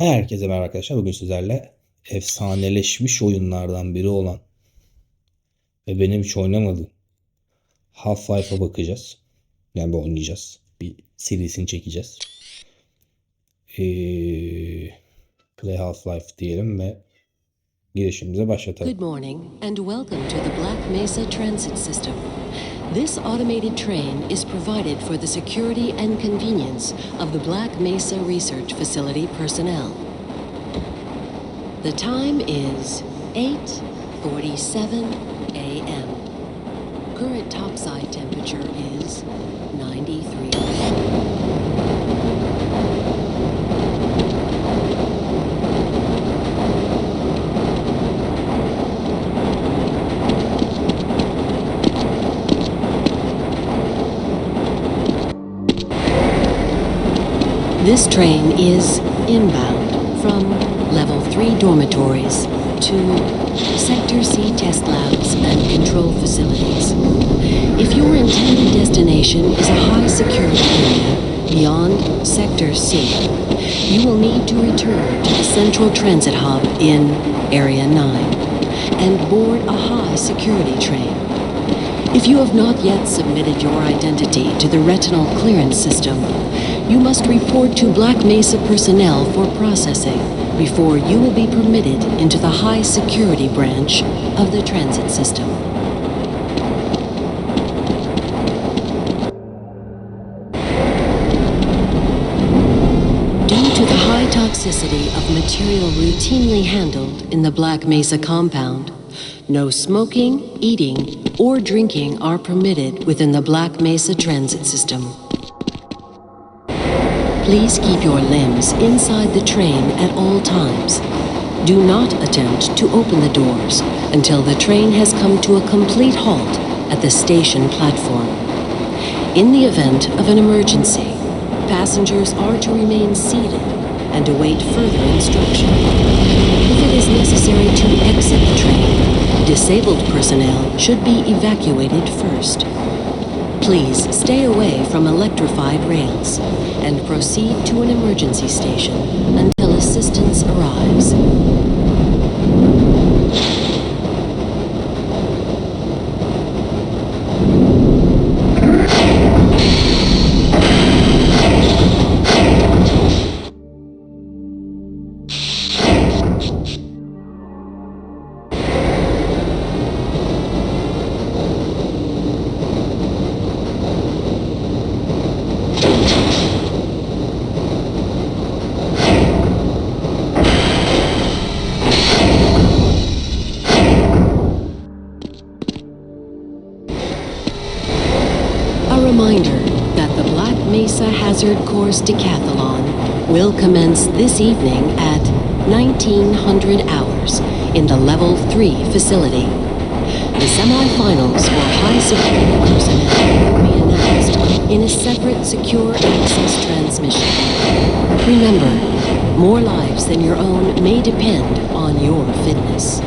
Herkese merhaba arkadaşlar. Bugün sizlerle efsaneleşmiş oyunlardan biri olan ve benim hiç oynamadığım Half-Life'a bakacağız. Yani bir oynayacağız. Bir serisini çekeceğiz. Ee, Play Half-Life diyelim ve girişimize başlatalım. Good morning and welcome to the Black Mesa Transit System. This automated train is provided for the security and convenience of the Black Mesa Research Facility personnel. The time is 8:47 a.m. Current topside temperature is This train is inbound from level 3 dormitories to Sector C test labs and control facilities. If your intended destination is a high security area beyond Sector C, you will need to return to the Central Transit Hub in Area 9 and board a high security train. If you have not yet submitted your identity to the retinal clearance system, you must report to Black Mesa personnel for processing before you will be permitted into the high security branch of the transit system. Due to the high toxicity of material routinely handled in the Black Mesa compound, no smoking, eating, or drinking are permitted within the Black Mesa transit system. Please keep your limbs inside the train at all times. Do not attempt to open the doors until the train has come to a complete halt at the station platform. In the event of an emergency, passengers are to remain seated and await further instruction. If it is necessary to exit the train, disabled personnel should be evacuated first. Please stay away from electrified rails and proceed to an emergency station until assistance arrives. Hazard Course Decathlon will commence this evening at 1900 hours in the Level 3 facility. The semifinals for high security personnel will be announced in a separate secure access transmission. Remember, more lives than your own may depend on your fitness.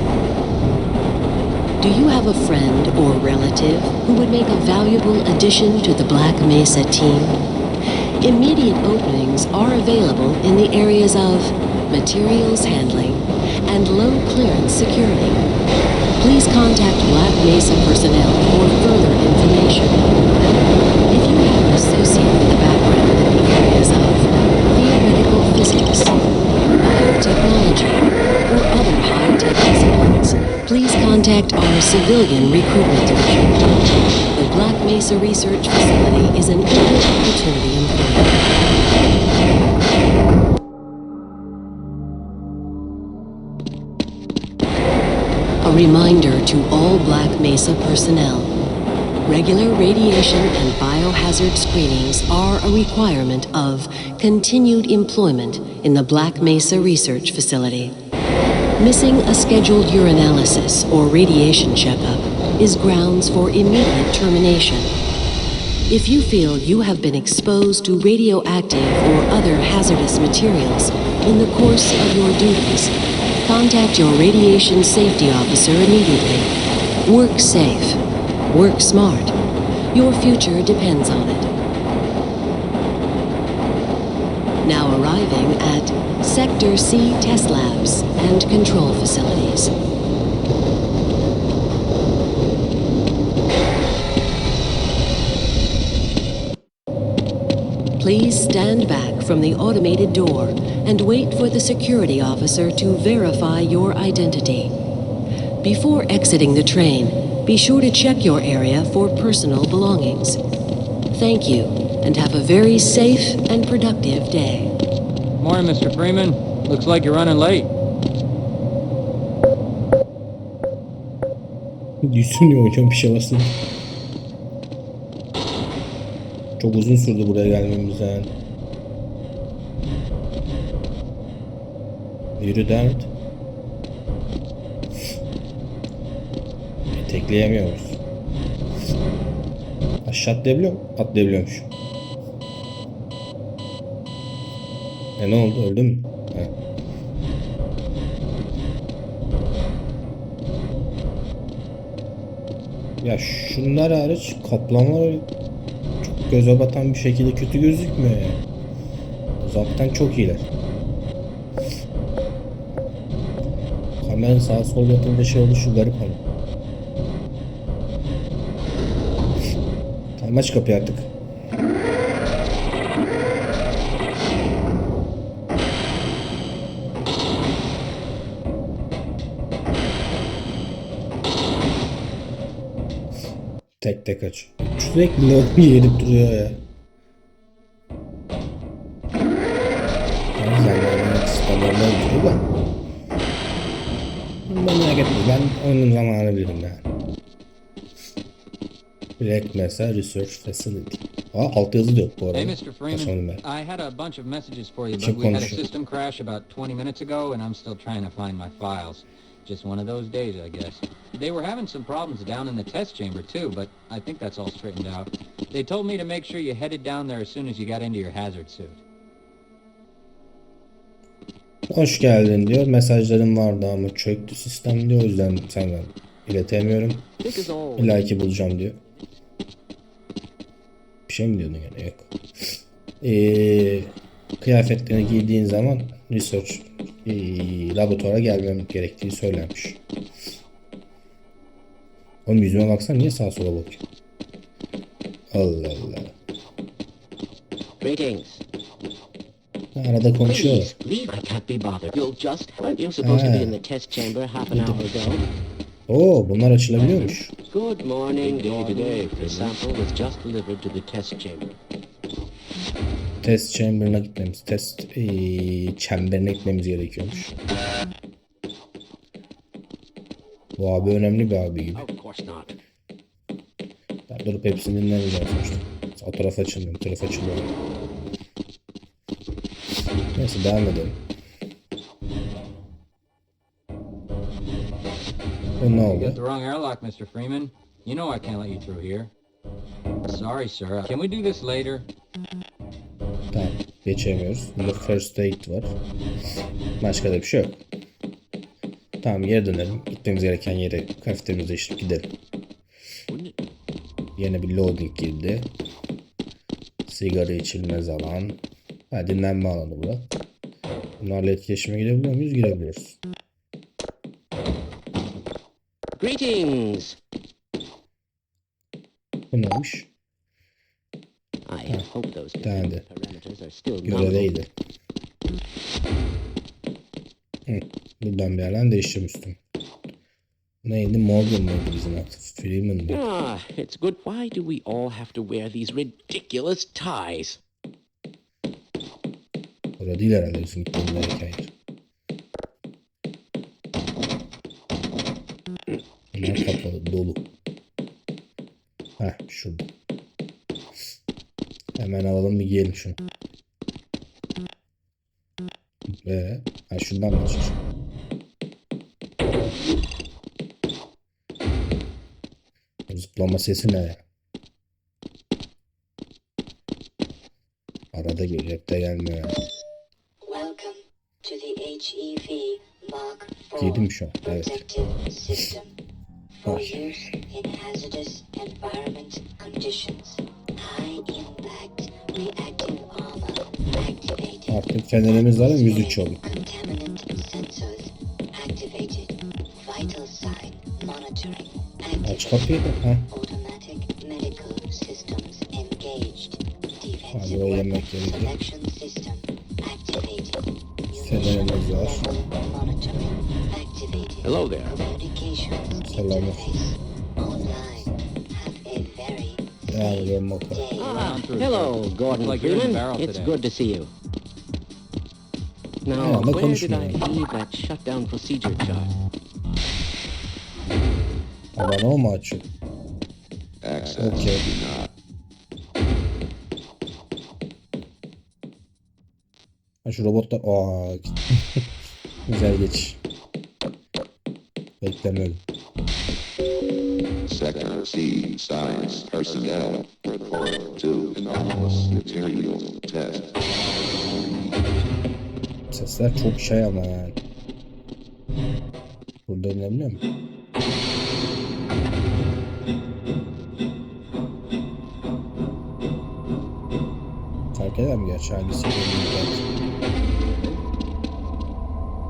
Do you have a friend or relative who would make a valuable addition to the Black Mesa team? Immediate openings are available in the areas of materials handling and low clearance security. Please contact Black Mesa personnel for further information. If you have an associate with a background in the areas of theoretical physics, biotechnology, or other high-tech disciplines, please contact our civilian recruitment division. The Black Mesa Research Facility is an equal opportunity. A reminder to all Black Mesa personnel. Regular radiation and biohazard screenings are a requirement of continued employment in the Black Mesa Research Facility. Missing a scheduled urinalysis or radiation checkup is grounds for immediate termination. If you feel you have been exposed to radioactive or other hazardous materials in the course of your duties, contact your radiation safety officer immediately. Work safe. Work smart. Your future depends on it. Now arriving at Sector C test labs and control facilities. Please stand back from the automated door and wait for the security officer to verify your identity. Before exiting the train, be sure to check your area for personal belongings. Thank you, and have a very safe and productive day. Morning, Mr. Freeman. Looks like you're running late. Düşünüyor hocam bir şey bastım. Çok uzun sürdü buraya gelmemiz yani. Yürü devam et. Tekleyemiyor muyuz? Aşağı atlayabiliyor mu? Atlayabiliyormuş. E ne oldu? Öldü mü? Ya şunlar hariç kaplamalar çok göze batan bir şekilde kötü gözükmüyor ya. Zaten çok iyiler. Kamera sağ sol yapınca şey oluşu garip ama. Tamam aç kapıyı artık. Tek tek aç. Sürekli login yedirip duruyor ya. Gidiyor da. Ben merak etme. Ben oyunun zamanını bilirim yani. Direkt mesela Research Facility. Aa alt yazı da yok bu arada. Hey, Mr. Freeman. I had a bunch of messages for you, but we had a system crash about 20 minutes ago, and I'm still trying to find my files. Just one of those days, I guess. They were having some problems down in the test chamber, too, but I think that's all straightened out. They told me to make sure you headed down there as soon as you got into your hazard suit. Hoş geldin diyor. Mesajlarım vardı ama çöktü sistem diyor. O yüzden senden iletemiyorum. İlla ki bulacağım diyor. Bir şey mi diyordun gene? Yok. Ee, kıyafetlerini giydiğin zaman research ee, laboratuvara gelmem gerektiği söylenmiş. Oğlum yüzüme baksana niye sağa sola bakıyor? Allah Allah. Greetings. Arada konuşuyorlar. Oo bunlar açılabiliyormuş. Good morning. To day. The sample was just delivered to the test chamber. Test chamber'ına gitmemiz, test ee, çemberine gitmemiz gerekiyormuş. Bu abi önemli bir abi gibi. Ya durup hepsini dinlemeyeceğim sonuçta. O taraf açılmıyor, bu taraf açılıyor. Neyse devam edelim. Bu ne oldu? You know I can't let you through here. Sorry, sir. Can we do this later? Geçemiyoruz. Burada first aid var. Başka da bir şey yok. Tamam geri dönelim. Gitmemiz gereken yere kafeteryamızı değiştirip gidelim. Yine bir loading girdi. Sigara içilmez alan. Ha, dinlenme alanı bu. Bunlarla etkileşime girebiliyor muyuz? Girebiliyoruz. Greetings. Bu neymiş? Nominal. Göreveydi. Hı, buradan bir yerden değiştirmiştim. Neydi? Morgan mıydı bizim adı? Freeman'dı. Ah, it's good. Why do we all have to wear these ridiculous ties? Orada değil herhalde bizim gitmemiz gereken yer. Bunlar kapalı, dolu. Hemen alalım bir giyelim şunu. Ve ha şundan mı? Bu Zıplama sesi ne? Arada geliyor, hep de gelmiyor IV Girdim şu an, evet. Ay. Artık fenerimiz var 103 oldu. Aç kapıyı da. Ha, buraya weapon yemek activated. Fenerimiz var. Hello there. Communications Ah, hello, Gordon Like Freeman. It's today. good to see you. Now, Yeah, where did I leave that shutdown procedure chart? Ha, bana o mu açıyor? Okey. Ha şu robotlar... Aa, Güzel geç. Beklemiyordum. Sector C science personnel report to anomalous material test. Sesler çok şey ama yani. Burada inebiliyor mu? Fark eder mi gerçi hangisi?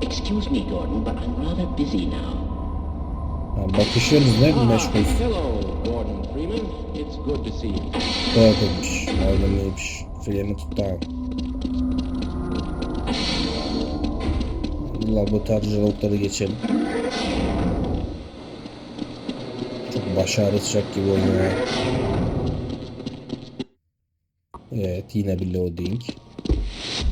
Excuse me, Gordon, but I'm rather busy now. Ha, bakışıyoruz değil mi meşgul? Korkunç. Orada neymiş? Freni tuttu abi. Laboratuvar robotları geçelim. Çok baş ağrıtacak gibi oynuyor. Evet yine bir loading.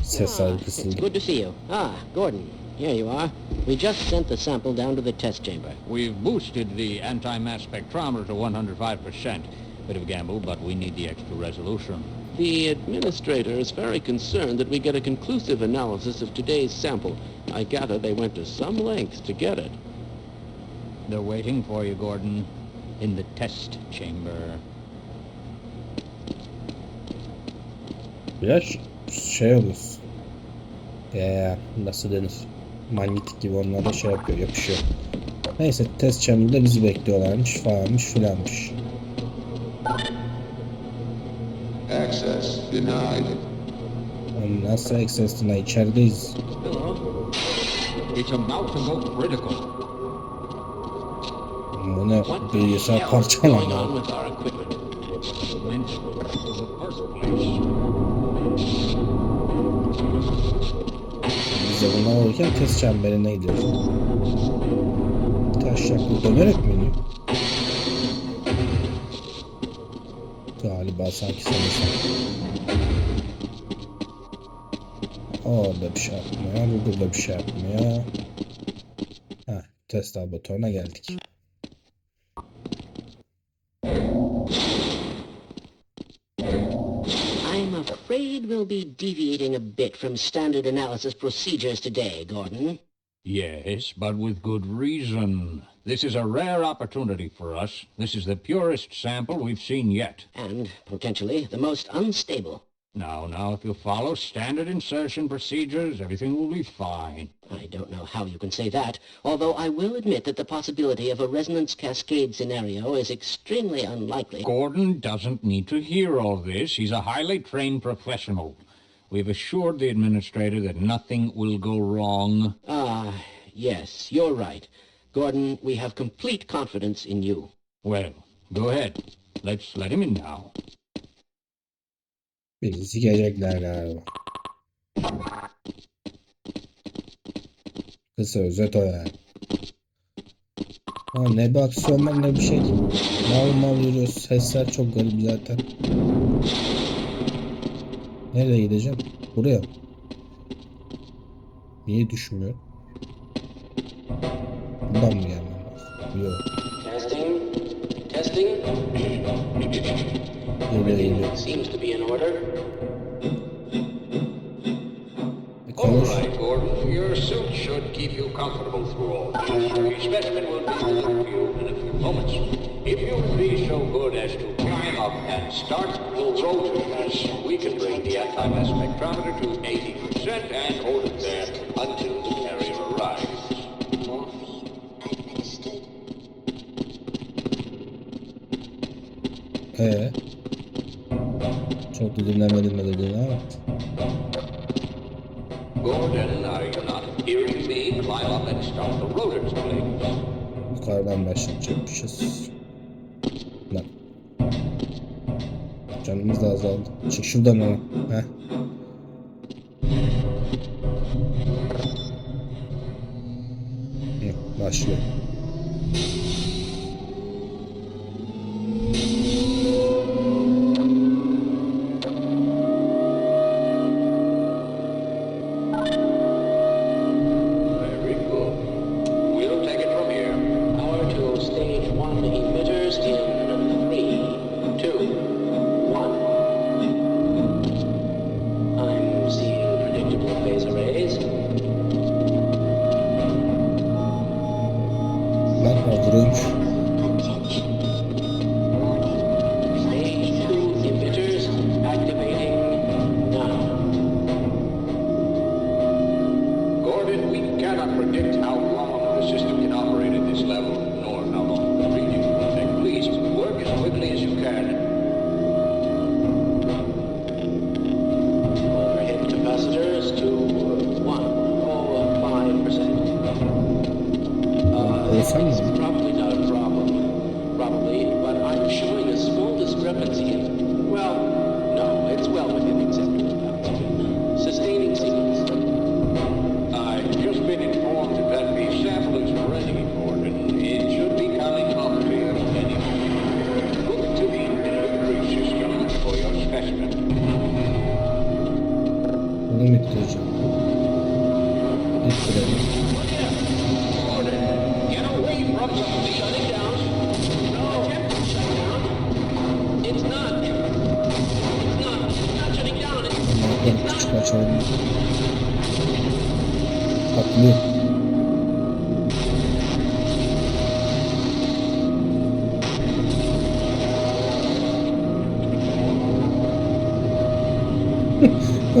Ses Ah, algı it's kısıldı. good to see you. Ah, Gordon, here you are. We just sent the sample down to the test chamber. We've boosted the anti-mass spectrometer to 105%. Bit of a gamble, but we need the extra resolution. The administrator is very concerned that we get a conclusive analysis of today's sample. I gather they went to some lengths to get it. They're waiting for you, Gordon, in the test chamber. Biraz şey olur. Eee nasıl denir? Manyetik gibi onlara şey yapıyor, yapışıyor. Neyse test chamber'da bizi bekliyorlarmış falanmış filanmış. Access denied. Oğlum Nasıl access'ına içerideyiz. Hello. It's about to go critical. Bu ne bilgisayar parçalandı. Olurken test çemberine gidiyoruz. Taşraklı dönerek mi iniyor? Galiba sanki sanırsam. Orada bir şey yapmıyor, burada da bir şey yapmıyor. Heh, test laboratuvarına geldik. I'm afraid we'll be deviating a bit from standard analysis procedures today, Gordon. Yes, but with good reason. This is a rare opportunity for us. This is the purest sample we've seen yet. And, potentially, the most unstable. Now, now, if you follow standard insertion procedures, everything will be fine. I don't know how you can say that, although I will admit that the possibility of a resonance cascade scenario is extremely unlikely. Gordon doesn't need to hear all this. He's a highly trained professional. We've assured the administrator that nothing will go wrong. Ah, yes, you're right. Gordon, we have complete confidence in you. Well, go ahead. Let's let him in now. Bizi sikecekler galiba. Kısa özet o yani. Ha, ne bir aksiyon var ne bir şey. Mal mal yürüyoruz. Sesler çok garip zaten. Nereye gideceğim? Buraya? Niye düşmüyor? Buradan mı gelmem lazım? Yok. Testing. Testing. Geliyor geliyor. Order. E. Gordon. Your suit should keep you comfortable through all this. Your specimen will be delivered to you in a few moments. If you'll be so good as to climb up and start the rotors, we can bring the anti-mass spectrometer to 80% and hold it there until Dinlemedim ne dediğini ama. Gordon, are you not hearing me? Climb up and start the rotors, please. Yukarıdan başlayacakmışız. Lan. Canımız da azaldı. Çık şuradan ama. Heh. Hı, Başlıyor.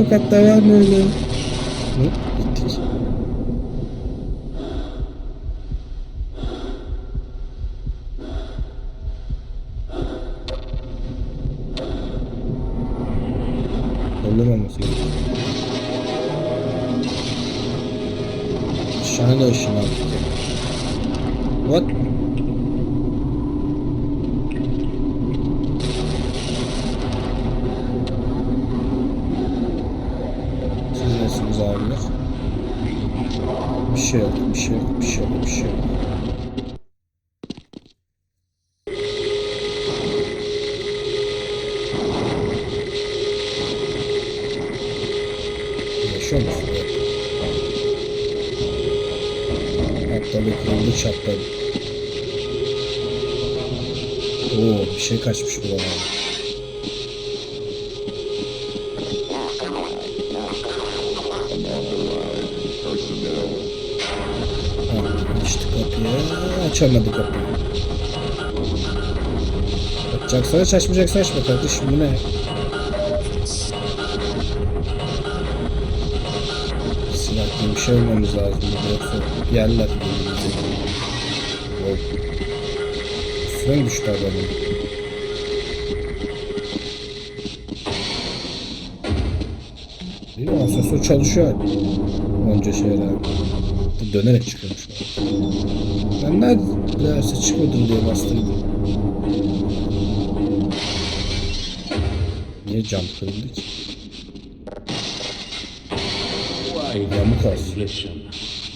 capteur, le, le... Oui. Siz nesiniz abiler? Bir şey yok, bir şey yok, bir şey yok, bir şey yok. Yaşıyor musun? Atladı, kırıldı, çatladı. Oo, bir şey kaçmış buralarda. Personnel. Kapıyı. Açamadı kapıyı. Açacaksan aç, açmayacaksan açma kardeşim. Bu ne? Silah gibi bir şey olmamız lazım. Yoksa yerler. Üstüne düştü adamın? Değil mi? Çalışıyor. Onca şeyler. Dönerek çıkıyormuş. Ben neredeyse çıkmadım diye bastırdım. Niye cam kırıldı ki? Olsun. listen.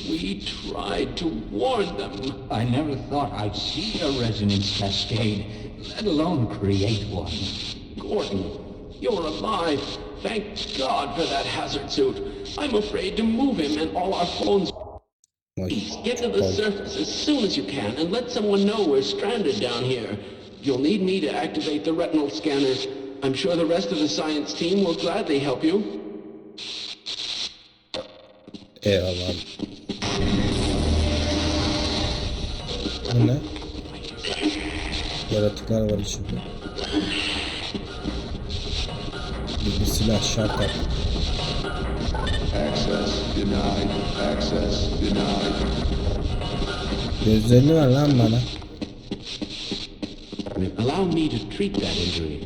We tried to warn them. I never thought I'd see a resonance cascade, let alone create one. Gordon, you're alive. Thank God for that hazard suit. I'm afraid to move him and all our phones. Please get to the surface as soon as you can and let someone know we're stranded down here. You'll need me to activate the retinal scanners. I'm sure the rest of the science team will gladly help you. Eyvallah. Bu ne? Yaratıklar var içinde. Bir, bir silah şart artık. Access denied. Access denied. Gözlerini ver lan bana. Allow me to treat that injury.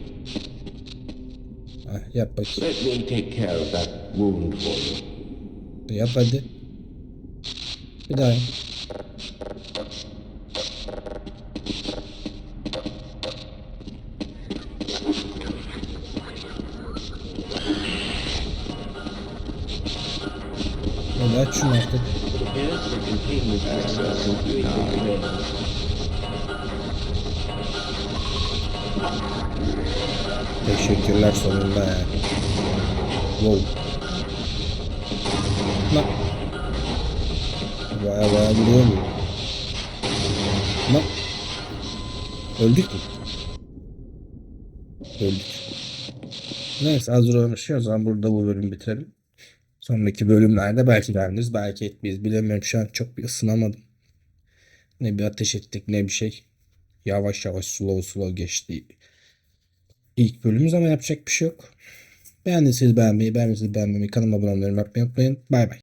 Ah, yap bakayım. Let me take care of that wound for you. Yap hadi. Bir daha Prepared. Teşekkürler sonunda ya. Wow. Lan. Baya baya vuruyor mu? Lan. Öldük mü? Öldük. Neyse olmuş. O zaman burada bu bölümü bitirelim. Sonraki bölümlerde belki beğeniriz, belki etmeyiz. Bilemiyorum şu an çok bir ısınamadım. Ne bir ateş ettik ne bir şey. Yavaş yavaş slow slow geçti ilk bölümümüz ama yapacak bir şey yok. Beğendiyseniz beğenmeyi, beğenmediyseniz beğenmemeyi, kanalıma abone olmayı unutmayın. Bay bay.